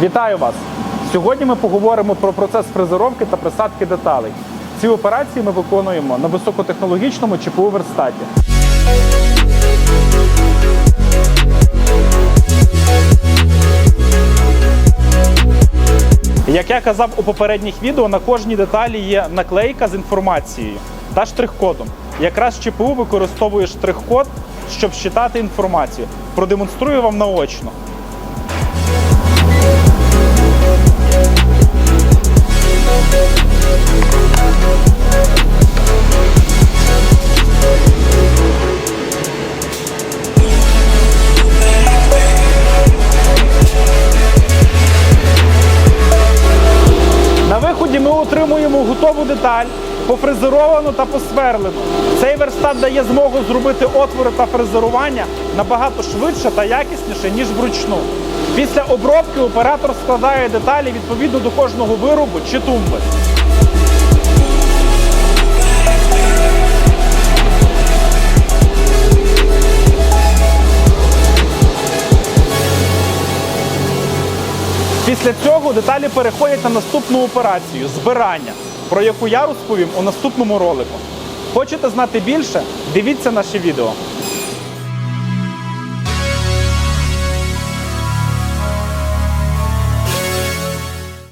Вітаю вас! Сьогодні ми поговоримо про процес фрезеровки та присадки деталей. Ці операції ми виконуємо на високотехнологічному ЧПУ верстаті. Як я казав у попередніх відео, на кожній деталі є наклейка з інформацією та штрих-кодом. Якраз ЧПУ використовує штрих-код, щоб считати інформацію. Продемонструю вам наочно. Отримуємо готову деталь, пофрезеровану та посверлену. Цей верстат дає змогу зробити отвори та фрезерування набагато швидше та якісніше, ніж вручну. Після обробки оператор складає деталі відповідно до кожного виробу чи тумби. Після цього деталі переходять на наступну операцію збирання, про яку я розповім у наступному ролику. Хочете знати більше? Дивіться наше відео.